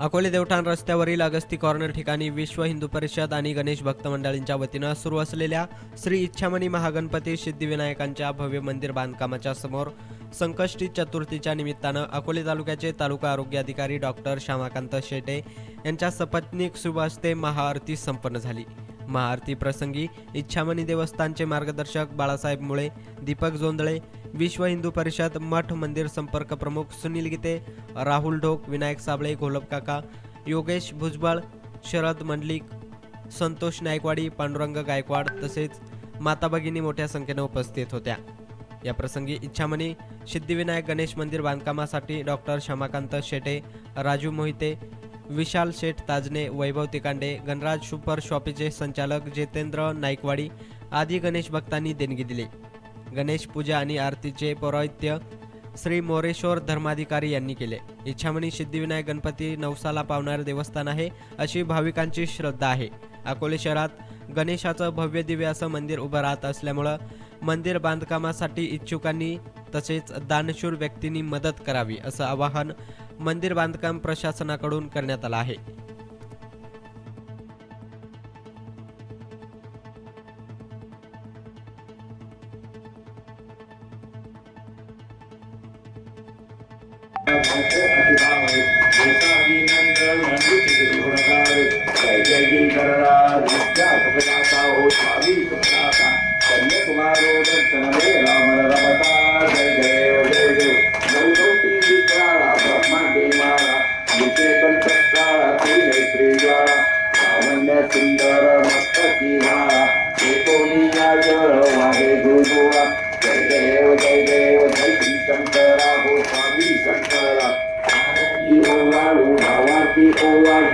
अकोले देवठाण रस्त्यावरील अगस्ती कॉर्नर ठिकाणी विश्व हिंदू परिषद आणि गणेश भक्त मंडळींच्या वतीनं सुरू असलेल्या श्री इच्छामणी महागणपती सिद्धिविनायकांच्या भव्य मंदिर बांधकामाच्या समोर संकष्टी चतुर्थीच्या निमित्तानं अकोले तालुक्याचे तालुका आरोग्य अधिकारी डॉक्टर श्यामाकांत शेटे यांच्या सपत्नीक शुभ हस्ते महाआरती संपन्न झाली. महाआरती प्रसंगी इच्छामणी देवस्थानचे मार्गदर्शक बाळासाहेब मुळे दीपक जोंदळे विश्व हिंदू परिषद मठ मंदिर संपर्क प्रमुख सुनील गीते राहुल ढोक विनायक साबळे घोलप काका योगेश भुजबळ शरद मंडलिक संतोष नायकवाडी पांडुरंग गायकवाड तसेच माता भगिनी मोठ्या संख्येने उपस्थित होत्या. या प्रसंगी इच्छामणी सिद्धिविनायक गणेश मंदिर बांधकामासाठी डॉक्टर श्यामाकांत शेटे राजू मोहिते विशाल शेठ ताजने वैभव तिकांडे गणराज सुपर शॉपीचे संचालक जितेंद्र नाईकवाडी आदी गणेश भक्तांनी देणगी दिली. गणेश पूजा आणि आरतीचे पौरोहित्य श्री मोरेश्वर धर्माधिकारी यांनी केले. इच्छामणी सिद्धिविनायक गणपती नवसाला पावणारे देवस्थान आहे अशी भाविकांची श्रद्धा आहे. अकोले शहरात गणेशाचं भव्य दिव्य असं मंदिर उभं राहत असल्यामुळं मंदिर बांधकामासाठी इच्छुकांनी तसेच दानशूर व्यक्तींनी मदत करावी असं आवाहन मंदिर बांधकाम प्रशासनाकडून करण्यात आला आहे जिथे कंठस्त्राळा तुझे श्रीज्वाळा लावण्य सुंदर मस्तकी माळा एकोणीया जळ वाहे गुरुगोळा जय देव जय देव जय श्री शंकरा हो स्वामी शंकरा ओवाळू भावाती ओवाळ